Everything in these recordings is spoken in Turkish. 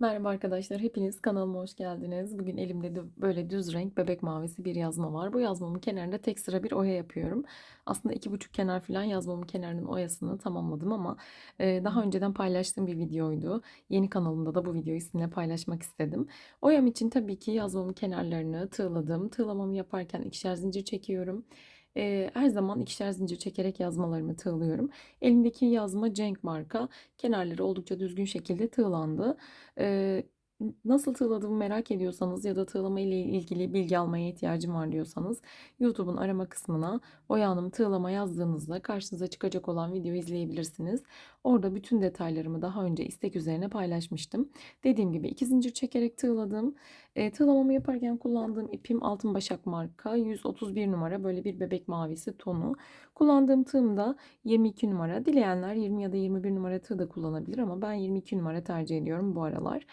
Merhaba arkadaşlar, hepiniz kanalıma hoş geldiniz. Bugün elimde de böyle düz renk bebek mavisi bir yazma var. Bu yazmamın kenarında tek sıra bir oya yapıyorum. Aslında iki buçuk kenar falan yazmamın kenarının oyasını tamamladım ama e, daha önceden paylaştığım bir videoydu. Yeni kanalımda da bu videoyu sizinle paylaşmak istedim. Oyam için tabii ki yazmamın kenarlarını tığladım. Tığlamamı yaparken ikişer zincir çekiyorum. E, her zaman ikişer zincir çekerek yazmalarımı tığlıyorum. Elimdeki yazma Cenk marka. Kenarları oldukça düzgün şekilde tığlandı. Ee, nasıl tığladığımı merak ediyorsanız ya da tığlama ile ilgili bilgi almaya ihtiyacım var diyorsanız YouTube'un arama kısmına Oya Hanım tığlama yazdığınızda karşınıza çıkacak olan videoyu izleyebilirsiniz. Orada bütün detaylarımı daha önce istek üzerine paylaşmıştım. Dediğim gibi iki zincir çekerek tığladım. E, tığlamamı yaparken kullandığım ipim Altın Başak marka 131 numara böyle bir bebek mavisi tonu. Kullandığım tığım da 22 numara. Dileyenler 20 ya da 21 numara tığ da kullanabilir ama ben 22 numara tercih ediyorum bu aralar.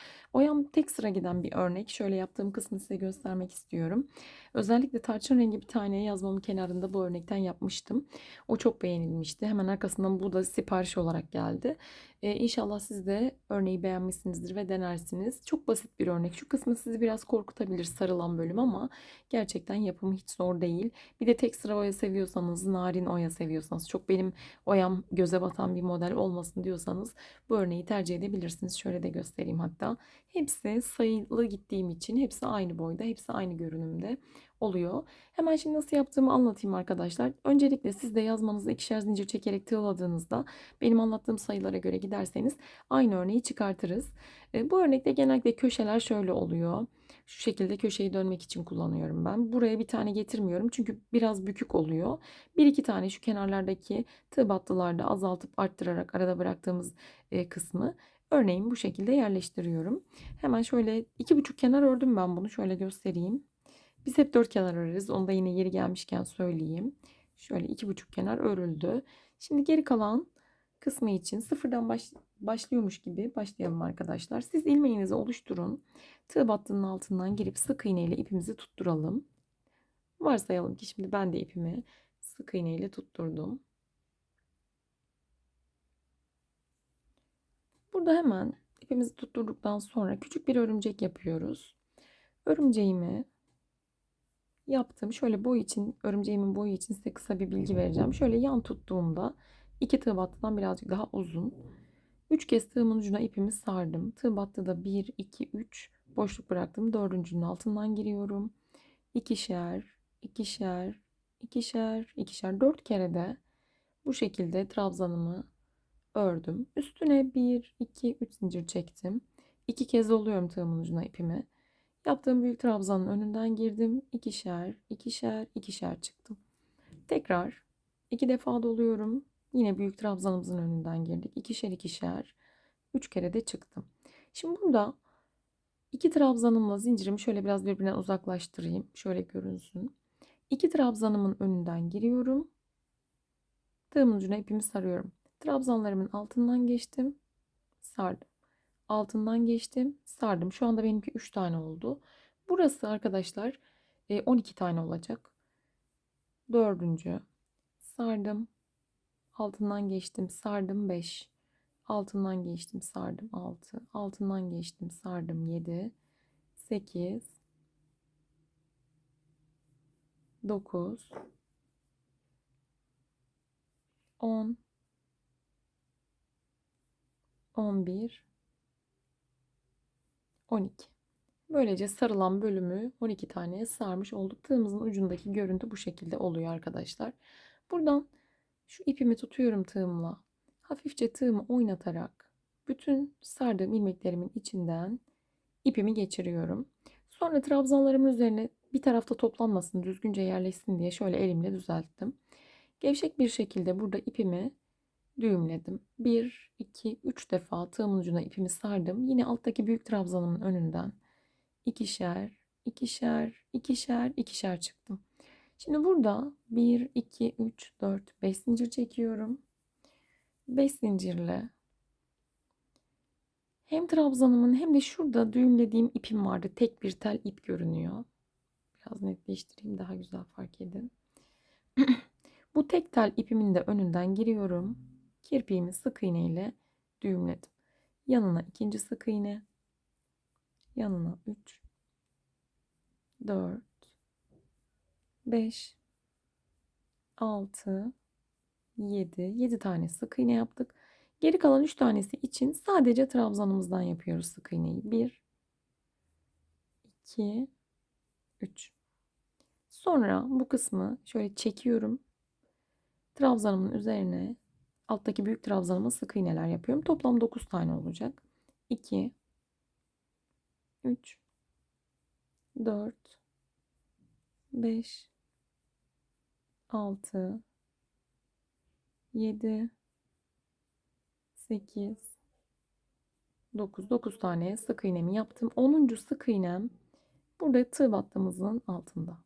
Oyam tek sıra giden bir örnek. Şöyle yaptığım kısmı size göstermek istiyorum. Özellikle tarçın rengi bir tane yazmamın kenarında bu örnekten yapmıştım. O çok beğenilmişti. Hemen arkasından bu da sipariş olarak geldi. Ee, inşallah siz de örneği beğenmişsinizdir ve denersiniz. Çok basit bir örnek. Şu kısmı sizi biraz korkutabilir sarılan bölüm ama gerçekten yapımı hiç zor değil. Bir de tek sıra oya seviyorsanız, narin oya seviyorsanız, çok benim oyam göze batan bir model olmasın diyorsanız bu örneği tercih edebilirsiniz. Şöyle de göstereyim hatta. Hepsi sayılı gittiğim için hepsi aynı boyda, hepsi aynı görünümde oluyor. Hemen şimdi nasıl yaptığımı anlatayım arkadaşlar. Öncelikle siz de yazmanızı ikişer zincir çekerek tığladığınızda benim anlattığım sayılara göre giderseniz aynı örneği çıkartırız. E, bu örnekte genellikle köşeler şöyle oluyor. Şu şekilde köşeyi dönmek için kullanıyorum ben. Buraya bir tane getirmiyorum çünkü biraz bükük oluyor. Bir iki tane şu kenarlardaki tığ battılarda azaltıp arttırarak arada bıraktığımız e, kısmı örneğin bu şekilde yerleştiriyorum. Hemen şöyle iki buçuk kenar ördüm ben bunu şöyle göstereyim. Biz hep dört kenar öreriz. Onu da yine yeri gelmişken söyleyeyim. Şöyle iki buçuk kenar örüldü. Şimdi geri kalan kısmı için sıfırdan baş, başlıyormuş gibi başlayalım arkadaşlar. Siz ilmeğinizi oluşturun. Tığ battının altından girip sık iğne ile ipimizi tutturalım. Varsayalım ki şimdi ben de ipimi sık iğne ile tutturdum. Burada hemen ipimizi tutturduktan sonra küçük bir örümcek yapıyoruz. Örümceğimi yaptım. Şöyle boy için, örümceğimin boyu için size kısa bir bilgi vereceğim. Şöyle yan tuttuğumda iki tığ battıdan birazcık daha uzun. Üç kez tığımın ucuna ipimi sardım. Tığ battıda 1, 2, 3 boşluk bıraktım. Dördüncünün altından giriyorum. İkişer, ikişer, ikişer, ikişer, dört kere de bu şekilde trabzanımı ördüm. Üstüne 1, 2, 3 zincir çektim. İki kez doluyorum tığımın ucuna ipimi. Yaptığım büyük trabzanın önünden girdim. ikişer, ikişer, ikişer çıktım. Tekrar iki defa doluyorum. Yine büyük trabzanımızın önünden girdik. İkişer, ikişer. Üç kere de çıktım. Şimdi burada iki trabzanımla zincirimi şöyle biraz birbirinden uzaklaştırayım. Şöyle görünsün. İki trabzanımın önünden giriyorum. Tığımın ucuna ipimi sarıyorum. Trabzanlarımın altından geçtim. Sardım altından geçtim sardım. Şu anda benimki 3 tane oldu. Burası arkadaşlar 12 e, tane olacak. Dördüncü. Sardım. Altından geçtim sardım 5 altından geçtim sardım 6 altından geçtim sardım 7 8 9 10 11 12. Böylece sarılan bölümü 12 taneye sarmış olduk. Tığımızın ucundaki görüntü bu şekilde oluyor arkadaşlar. Buradan şu ipimi tutuyorum tığımla. Hafifçe tığımı oynatarak bütün sardığım ilmeklerimin içinden ipimi geçiriyorum. Sonra trabzanlarımın üzerine bir tarafta toplanmasın, düzgünce yerleşsin diye şöyle elimle düzelttim. Gevşek bir şekilde burada ipimi düğümledim. 1, 2, 3 defa tığımın ucuna ipimi sardım. Yine alttaki büyük trabzanımın önünden ikişer, ikişer, ikişer, ikişer çıktım. Şimdi burada 1, 2, 3, 4, 5 zincir çekiyorum. 5 zincirle hem trabzanımın hem de şurada düğümlediğim ipim vardı. Tek bir tel ip görünüyor. Biraz netleştireyim daha güzel fark edin. Bu tek tel ipimin de önünden giriyorum kirpiğimi sık iğne ile düğümledim. Yanına ikinci sık iğne, yanına 3 4 5 6 7 7 tane sık iğne yaptık. Geri kalan 3 tanesi için sadece trabzanımızdan yapıyoruz sık iğneyi. 1 2 3 Sonra bu kısmı şöyle çekiyorum. Trabzanımın üzerine alttaki büyük trabzanıma sık iğneler yapıyorum. Toplam 9 tane olacak. 2 3 4 5 6 7 8 9 9 tane sık iğnemi yaptım. 10. sık iğnem burada tığ battığımızın altında.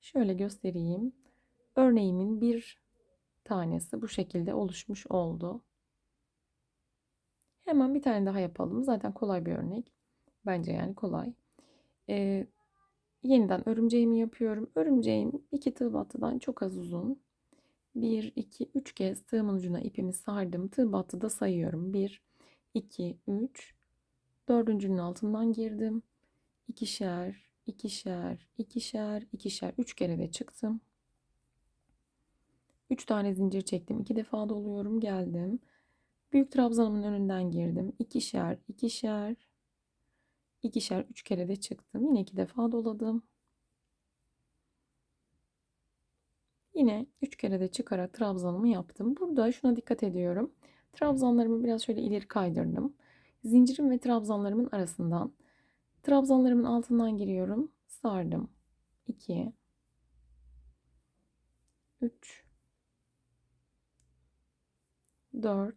Şöyle göstereyim. Örneğimin bir tanesi bu şekilde oluşmuş oldu. Hemen bir tane daha yapalım. Zaten kolay bir örnek. Bence yani kolay. Ee, yeniden örümceğimi yapıyorum. Örümceğim iki tığ battıdan çok az uzun. 1, 2, 3 kez tığımın ucuna ipimi sardım. Tığ battıda sayıyorum. 1, 2, 3. Dördüncünün altından girdim. İkişer, ikişer, ikişer, ikişer. Üç kere de çıktım. Üç tane zincir çektim. iki defa doluyorum. Geldim. Büyük trabzanımın önünden girdim. İkişer, ikişer, ikişer. Üç kere de çıktım. Yine iki defa doladım. Yine 3 kere de çıkarak trabzanımı yaptım. Burada şuna dikkat ediyorum. Trabzanlarımı biraz şöyle ileri kaydırdım. Zincirim ve trabzanlarımın arasından trabzanlarımın altından giriyorum. Sardım. 2 3 4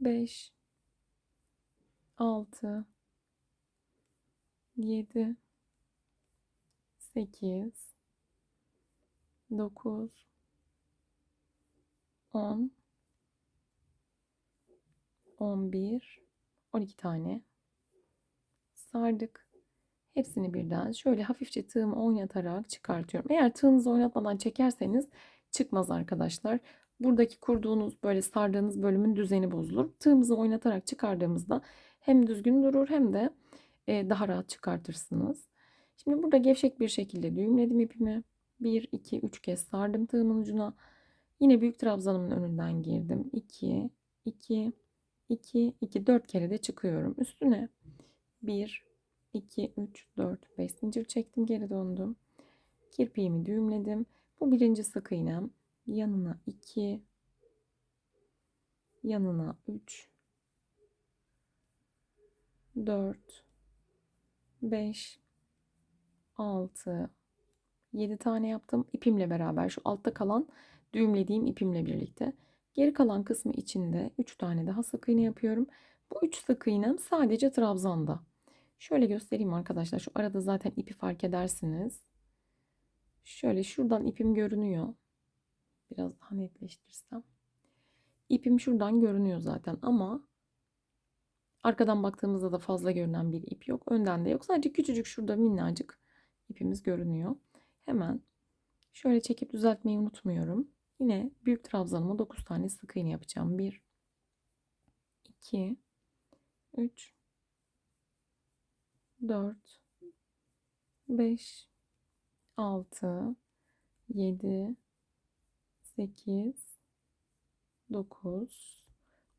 5 6 7 8 9 10 11 12 tane. Sardık. Hepsini birden şöyle hafifçe tığımı oynatarak çıkartıyorum. Eğer tığınızı oynatmadan çekerseniz çıkmaz arkadaşlar. Buradaki kurduğunuz böyle sardığınız bölümün düzeni bozulur. Tığımızı oynatarak çıkardığımızda hem düzgün durur hem de daha rahat çıkartırsınız. Şimdi burada gevşek bir şekilde düğümledim ipimi. 1, 2, 3 kez sardım tığımın ucuna. Yine büyük trabzanımın önünden girdim. 2, 2, 2, 2, 4 kere de çıkıyorum. Üstüne 1, 2, 3, 4, 5 zincir çektim. Geri döndüm. Kirpiğimi düğümledim. Bu birinci sık iğnem. Yanına 2, yanına 3, 4, 5, 6, 7 tane yaptım. ipimle beraber şu altta kalan düğümlediğim ipimle birlikte. Geri kalan kısmı içinde 3 tane daha sık iğne yapıyorum. Bu 3 sık iğnem sadece trabzanda. Şöyle göstereyim arkadaşlar. Şu arada zaten ipi fark edersiniz. Şöyle şuradan ipim görünüyor. Biraz daha netleştirsem. İpim şuradan görünüyor zaten ama arkadan baktığımızda da fazla görünen bir ip yok. Önden de yok. Sadece küçücük şurada minnacık ipimiz görünüyor. Hemen şöyle çekip düzeltmeyi unutmuyorum. Yine büyük trabzanıma 9 tane sık iğne yapacağım. 1 2 3 4 5 6 7 8 9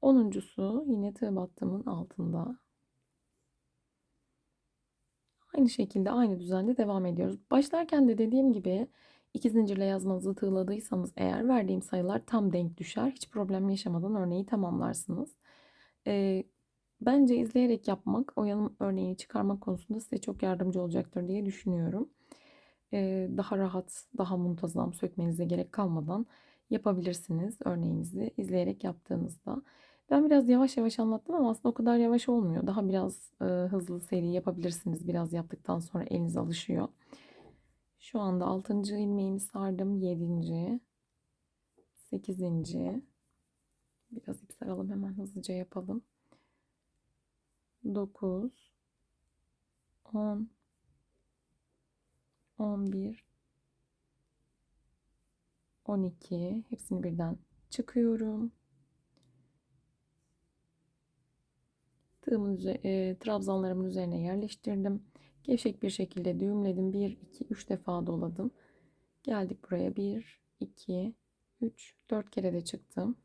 Onuncusu yine tığ battığımın altında. Aynı şekilde aynı düzende devam ediyoruz. Başlarken de dediğim gibi iki zincirle yazmanızı tığladıysanız eğer verdiğim sayılar tam denk düşer. Hiç problem yaşamadan örneği tamamlarsınız. Ee, bence izleyerek yapmak, oyanım örneğini çıkarmak konusunda size çok yardımcı olacaktır diye düşünüyorum. Daha rahat, daha muntazam sökmenize gerek kalmadan yapabilirsiniz örneğinizi izleyerek yaptığınızda. Ben biraz yavaş yavaş anlattım ama aslında o kadar yavaş olmuyor. Daha biraz e, hızlı seri yapabilirsiniz. Biraz yaptıktan sonra eliniz alışıyor. Şu anda 6. ilmeğimi sardım. 7. 8. Biraz ip saralım hemen hızlıca yapalım. 9 10 11 12 hepsini birden çıkıyorum. Tığımın e, trabzanlarımın üzerine yerleştirdim. Gevşek bir şekilde düğümledim. 1, 2, 3 defa doladım. Geldik buraya 1, 2, 3, 4 kere de çıktım.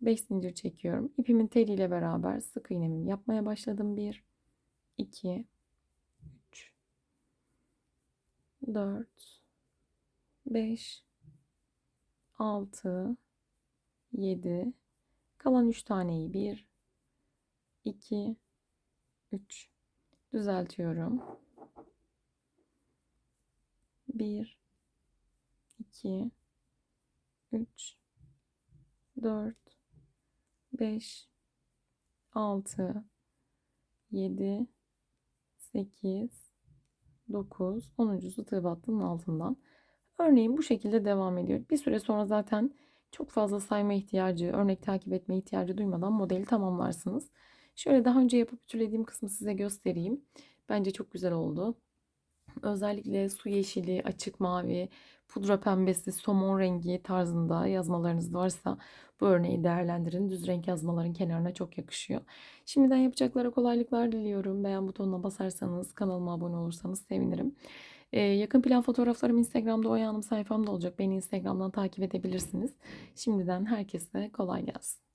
5 zincir çekiyorum. İpimin teliyle beraber sık iğnemi yapmaya başladım. 1, 2, 3, 4, 5, 6, 7, kalan 3 taneyi 1, 2, 3 düzeltiyorum. 1, 2, 3, 4, 5, 6, 7, 8, 9, 10'uncusu tığ altından. Örneğin bu şekilde devam ediyor. Bir süre sonra zaten çok fazla sayma ihtiyacı, örnek takip etme ihtiyacı duymadan modeli tamamlarsınız. Şöyle daha önce yapıp ütülediğim kısmı size göstereyim. Bence çok güzel oldu. Özellikle su yeşili, açık mavi, pudra pembesi, somon rengi tarzında yazmalarınız varsa bu örneği değerlendirin. Düz renk yazmaların kenarına çok yakışıyor. Şimdiden yapacaklara kolaylıklar diliyorum. Beğen butonuna basarsanız, kanalıma abone olursanız sevinirim. Ee, yakın plan fotoğraflarım Instagram'da Oya Hanım sayfamda olacak. Beni Instagram'dan takip edebilirsiniz. Şimdiden herkese kolay gelsin.